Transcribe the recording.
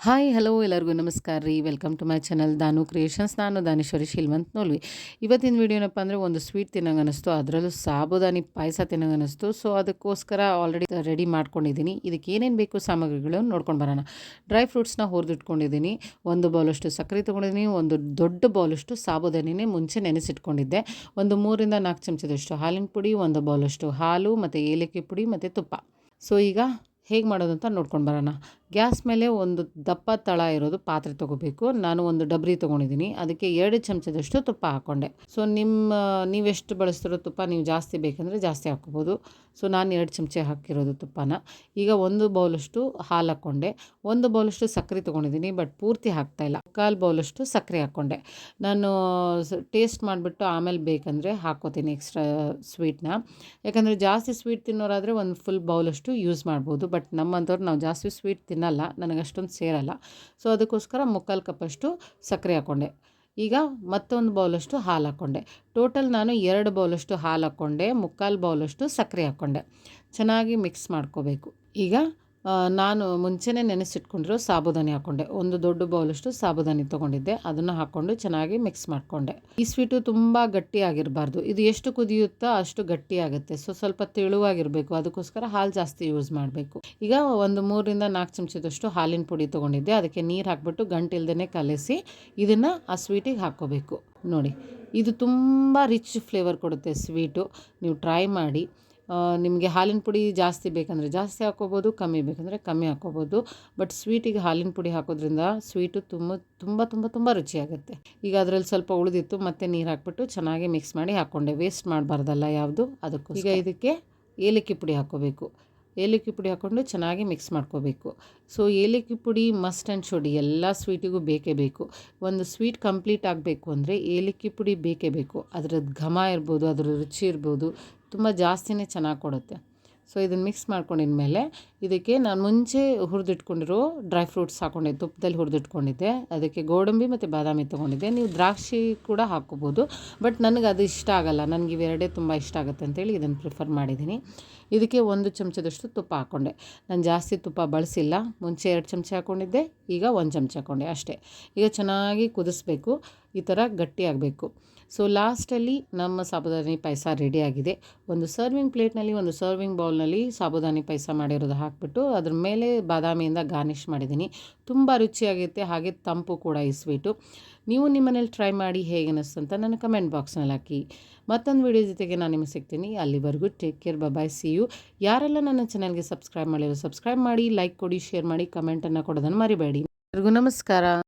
Hi, hello, ಎಲ್ಲರಿಗೂ ನಮಸ್ಕಾರ ರೀ. Welcome to my channel Danu creations ನಾನು ದಾನೇಶ್ವರಿ ಶಿಲ್ವಂತ್ ನೋಲ್ವಿ ಇವತ್ತಿನ ವೀಡಿಯೋನಪ್ಪ ಅಂದರೆ ಒಂದು ಸ್ವೀಟ್ ತಿನ್ನಂಗೆ ಅನ್ನಿಸ್ತು ಅದರಲ್ಲೂ ಸಾಬುದಾನಿ ಪಾಯಸ ತಿನ್ನಂಗೆ ಅನ್ನಿಸ್ತು ಸೊ ಅದಕ್ಕೋಸ್ಕರ ಆಲ್ರೆಡಿ ರೆಡಿ ಮಾಡ್ಕೊಂಡಿದ್ದೀನಿ. ಇದಕ್ಕೆ ಏನೇನು ಬೇಕು ಸಾಮಗ್ರಿಗಳು ನೋಡ್ಕೊಂಡು ಬರೋಣ. ಡ್ರೈ ಫ್ರೂಟ್ಸ್ನ ಹುರಿದಿಟ್ಕೊಂಡಿದ್ದೀನಿ. ಒಂದು ಬೌಲಷ್ಟು ಸಕ್ಕರೆ ತೊಗೊಂಡಿದ್ದೀನಿ. ಒಂದು ದೊಡ್ಡ ಬೌಲಷ್ಟು ಸಾಬುದಾನಿನೇ ಮುಂಚೆ ನೆನೆಸಿಟ್ಕೊಂಡಿದ್ದೆ. ಒಂದು ಮೂರಿಂದ ನಾಲ್ಕು ಚಮಚದಷ್ಟು ಹಾಲಿನ ಪುಡಿ, ಒಂದು ಬೌಲಷ್ಟು ಹಾಲು, ಮತ್ತು ಏಲಕ್ಕಿ ಪುಡಿ, ಮತ್ತು ತುಪ್ಪ. ಸೊ ಈಗ ಹೇಗೆ ಮಾಡೋದು ಅಂತ ನೋಡ್ಕೊಂಡು ಬರೋಣ. ಗ್ಯಾಸ್ ಮೇಲೆ ಒಂದು ದಪ್ಪ ತಳ ಇರೋದು ಪಾತ್ರೆ ತೊಗೋಬೇಕು. ನಾನು ಒಂದು ಡಬ್ರಿ ತೊಗೊಂಡಿದ್ದೀನಿ. ಅದಕ್ಕೆ ಎರಡು ಚಮಚದಷ್ಟು ತುಪ್ಪ ಹಾಕ್ಕೊಂಡೆ ಸೊ, ನಿಮ್ಮ, ನೀವೆಷ್ಟು ಬಳಸ್ತಿರೋ ತುಪ್ಪ ನೀವು ಜಾಸ್ತಿ ಬೇಕಂದರೆ ಜಾಸ್ತಿ ಹಾಕ್ಕೋಬೋದು ಸೊ, ನಾನು ಎರಡು ಚಮಚ ಹಾಕಿರೋದು ತುಪ್ಪನ. ಈಗ ಒಂದು ಬೌಲಷ್ಟು ಹಾಲು ಹಾಕ್ಕೊಂಡೆ ಒಂದು ಬೌಲಷ್ಟು ಸಕ್ಕರೆ ತೊಗೊಂಡಿದ್ದೀನಿ, ಬಟ್ ಪೂರ್ತಿ ಹಾಕ್ತಾಯಿಲ್ಲ ಕಾಲು ಬೌಲಷ್ಟು ಸಕ್ಕರೆ ಹಾಕ್ಕೊಂಡೆ ನಾನು ಟೇಸ್ಟ್ ಮಾಡಿಬಿಟ್ಟು ಆಮೇಲೆ ಬೇಕಂದರೆ ಹಾಕ್ಕೋತೀನಿ ಎಕ್ಸ್ಟ್ರಾ ಸ್ವೀಟ್ನ. ಯಾಕಂದರೆ ಜಾಸ್ತಿ ಸ್ವೀಟ್ ತಿನ್ನೋರಾದರೆ ಒಂದು ಫುಲ್ ಬೌಲಷ್ಟು ಯೂಸ್ ಮಾಡ್ಬೋದು. ಬಟ್ ನಮ್ಮಂಥವ್ರು ನಾವು ಜಾಸ್ತಿ ಸ್ವೀಟ್ ತಿನ್ನಲ್ಲ, ನನಗೆ ಅಷ್ಟೊಂದು ಸೇರಲ್ಲ. ಸೊ ಅದಕ್ಕೋಸ್ಕರ ಮುಕ್ಕಾಲು ಕಪ್ಪಷ್ಟು ಸಕ್ಕರೆ ಹಾಕ್ಕೊಂಡೆ ಈಗ ಮತ್ತೊಂದು ಬೌಲಷ್ಟು ಹಾಲು ಹಾಕ್ಕೊಂಡೆ ಟೋಟಲ್ ನಾನು ಎರಡು ಬೌಲಷ್ಟು ಹಾಲು ಹಾಕ್ಕೊಂಡೆ ಮುಕ್ಕಾಲು ಬೌಲಷ್ಟು ಸಕ್ಕರೆ ಹಾಕ್ಕೊಂಡೆ ಚೆನ್ನಾಗಿ ಮಿಕ್ಸ್ ಮಾಡ್ಕೋಬೇಕು. ಈಗ ನಾನು ಮುಂಚೆನೇ ನೆನೆಸಿಟ್ಕೊಂಡಿರೋ ಸಾಬುದಾನಿ ಹಾಕ್ಕೊಂಡೆ ಒಂದು ದೊಡ್ಡ ಬೌಲಷ್ಟು ಸಾಬುದಾನಿ ತೊಗೊಂಡಿದ್ದೆ. ಅದನ್ನು ಹಾಕ್ಕೊಂಡು ಚೆನ್ನಾಗಿ ಮಿಕ್ಸ್ ಮಾಡಿಕೊಂಡೆ. ಈ ಸ್ವೀಟು ತುಂಬ ಗಟ್ಟಿಯಾಗಿರಬಾರ್ದು. ಇದು ಎಷ್ಟು ಕುದಿಯುತ್ತೋ ಅಷ್ಟು ಗಟ್ಟಿಯಾಗುತ್ತೆ. ಸೊ, ಸ್ವಲ್ಪ ತೆಳುವಾಗಿರಬೇಕು. ಅದಕ್ಕೋಸ್ಕರ ಹಾಲು ಜಾಸ್ತಿ ಯೂಸ್ ಮಾಡಬೇಕು. ಈಗ ಒಂದು ಮೂರರಿಂದ ನಾಲ್ಕು ಚಮಚದಷ್ಟು ಹಾಲಿನ ಪುಡಿ ತೊಗೊಂಡಿದ್ದೆ. ಅದಕ್ಕೆ ನೀರು ಹಾಕ್ಬಿಟ್ಟು ಗಂಟಿಲ್ದೇ ಕಲಸಿ ಇದನ್ನು ಆ ಸ್ವೀಟಿಗೆ ಹಾಕ್ಕೋಬೇಕು. ನೋಡಿ, ಇದು ತುಂಬ ರಿಚ್ ಫ್ಲೇವರ್ ಕೊಡುತ್ತೆ ಸ್ವೀಟು. ನೀವು ಟ್ರೈ ಮಾಡಿ. ನಿಮಗೆ ಹಾಲಿನ ಪುಡಿ ಜಾಸ್ತಿ ಬೇಕಂದರೆ ಜಾಸ್ತಿ ಹಾಕ್ಕೋಬೋದು, ಕಮ್ಮಿ ಬೇಕಂದರೆ ಕಮ್ಮಿ ಹಾಕ್ಕೋಬೋದು. ಬಟ್ ಸ್ವೀಟಿಗೆ ಹಾಲಿನ ಪುಡಿ ಹಾಕೋದ್ರಿಂದ ಸ್ವೀಟು ತುಂಬ ತುಂಬ ತುಂಬ ತುಂಬ ರುಚಿಯಾಗುತ್ತೆ. ಈಗ ಅದರಲ್ಲಿ ಸ್ವಲ್ಪ ಉಳಿದಿತ್ತು, ಮತ್ತೆ ನೀರು ಹಾಕ್ಬಿಟ್ಟು ಚೆನ್ನಾಗಿ ಮಿಕ್ಸ್ ಮಾಡಿ ಹಾಕ್ಕೊಂಡೆ ವೇಸ್ಟ್ ಮಾಡಬಾರ್ದಲ್ಲ ಯಾವುದು? ಅದಕ್ಕೂ ಈಗ ಇದಕ್ಕೆ ಏಲಕ್ಕಿ ಪುಡಿ ಹಾಕ್ಕೋಬೇಕು. ಏಲಕ್ಕಿ ಪುಡಿ ಹಾಕ್ಕೊಂಡು ಚೆನ್ನಾಗಿ ಮಿಕ್ಸ್ ಮಾಡ್ಕೋಬೇಕು. ಸೊ ಏಲಕ್ಕಿ ಪುಡಿ ಮಸ್ಟ್ ಆ್ಯಂಡ್ ಶುಡಿ ಎಲ್ಲ ಸ್ವೀಟಿಗೂ ಬೇಕೇ ಬೇಕು. ಒಂದು ಸ್ವೀಟ್ ಕಂಪ್ಲೀಟ್ ಆಗಬೇಕು ಅಂದರೆ ಏಲಕ್ಕಿ ಪುಡಿ ಬೇಕೇ ಬೇಕು. ಅದರದ್ದು ಘಮ ಇರ್ಬೋದು ಅದರ ರುಚಿ ಇರ್ಬೋದು ತುಂಬ ಜಾಸ್ತಿನೇ ಚೆನ್ನಾಗಿ ಕೊಡುತ್ತೆ. ಸೊ ಇದನ್ನು ಮಿಕ್ಸ್ ಮಾಡ್ಕೊಂಡಿದ ಮೇಲೆ ಇದಕ್ಕೆ ನಾನು ಮುಂಚೆ ಹುರಿದಿಟ್ಕೊಂಡಿರೋ ಡ್ರೈ ಫ್ರೂಟ್ಸ್ ಹಾಕ್ಕೊಂಡಿದ್ದೆ ತುಪ್ಪದಲ್ಲಿ ಹುರಿದಿಟ್ಕೊಂಡಿದ್ದೆ. ಅದಕ್ಕೆ ಗೋಡಂಬಿ ಮತ್ತು ಬಾದಾಮಿ ತೊಗೊಂಡಿದ್ದೆ. ನೀವು ದ್ರಾಕ್ಷಿ ಕೂಡ ಹಾಕ್ಕೋಬೋದು. ಬಟ್ ನನಗೆ ಅದು ಇಷ್ಟ ಆಗಲ್ಲ. ನನಗೆ ಇವೆರಡೇ ತುಂಬ ಇಷ್ಟ ಆಗುತ್ತೆ ಅಂತೇಳಿ ಇದನ್ನು ಪ್ರಿಫರ್ ಮಾಡಿದ್ದೀನಿ. ಇದಕ್ಕೆ ಒಂದು ಚಮಚದಷ್ಟು ತುಪ್ಪ ಹಾಕ್ಕೊಂಡೆ ನಾನು ಜಾಸ್ತಿ ತುಪ್ಪ ಬಳಸಿಲ್ಲ. ಮುಂಚೆ ಎರಡು ಚಮಚ ಹಾಕ್ಕೊಂಡಿದ್ದೆ ಈಗ ಒಂದು ಚಮಚ ಹಾಕ್ಕೊಂಡೆ ಅಷ್ಟೇ. ಈಗ ಚೆನ್ನಾಗಿ ಕುದಿಸ್ಬೇಕು. ಈ ಥರ ಗಟ್ಟಿಯಾಗಬೇಕು ಸೊ ಲಾಸ್ಟಲ್ಲಿ ನಮ್ಮ ಸಾಬುದಾನಿ ಪಾಯಸ ರೆಡಿಯಾಗಿದೆ ಒಂದು ಸರ್ವಿಂಗ್ ಪ್ಲೇಟ್ನಲ್ಲಿ ಒಂದು ಸರ್ವಿಂಗ್ ಬೌಲ್ನಲ್ಲಿ ಸಾಬುದಾನಿ ಪಾಯಸ ಮಾಡಿರೋದು ಹಾಕಿಬಿಟ್ಟು, ಅದ್ರ ಮೇಲೆ ಬಾದಾಮಿಯಿಂದ ಗಾರ್ನಿಷ್ ಮಾಡಿದ್ದೀನಿ. ತುಂಬ ರುಚಿಯಾಗಿರುತ್ತೆ, ಹಾಗೆ ತಂಪು ಕೂಡ ಈ ಸ್ವೀಟು ನೀವು ನಿಮ್ಮನೇಲಿ ಟ್ರೈ ಮಾಡಿ ಹೇಗೆ ಅನ್ನಿಸ್ತು ಅಂತ ನನ್ನ ಕಮೆಂಟ್ ಬಾಕ್ಸ್ನಲ್ಲಿ ಹಾಕಿ. ಮತ್ತೊಂದು ವಿಡಿಯೋ ಜೊತೆಗೆ ನಾನು ನಿಮಗೆ ಸಿಗ್ತೀನಿ. ಅಲ್ಲಿವರೆಗೂ take care bye see you ಯಾರೆಲ್ಲ ನನ್ನ ಚಾನಲ್ಗೆ ಸಬ್ಸ್ಕ್ರೈಬ್ ಮಾಡಿರೋ ಸಬ್ಸ್ಕ್ರೈಬ್ ಮಾಡಿ ಲೈಕ್ ಕೊಡಿ ಶೇರ್ ಮಾಡಿ ಕಮೆಂಟನ್ನು ಕೊಡೋದನ್ನು ಮರಿಬೇಡಿ. ಎಲ್ರಿಗೂ ನಮಸ್ಕಾರ.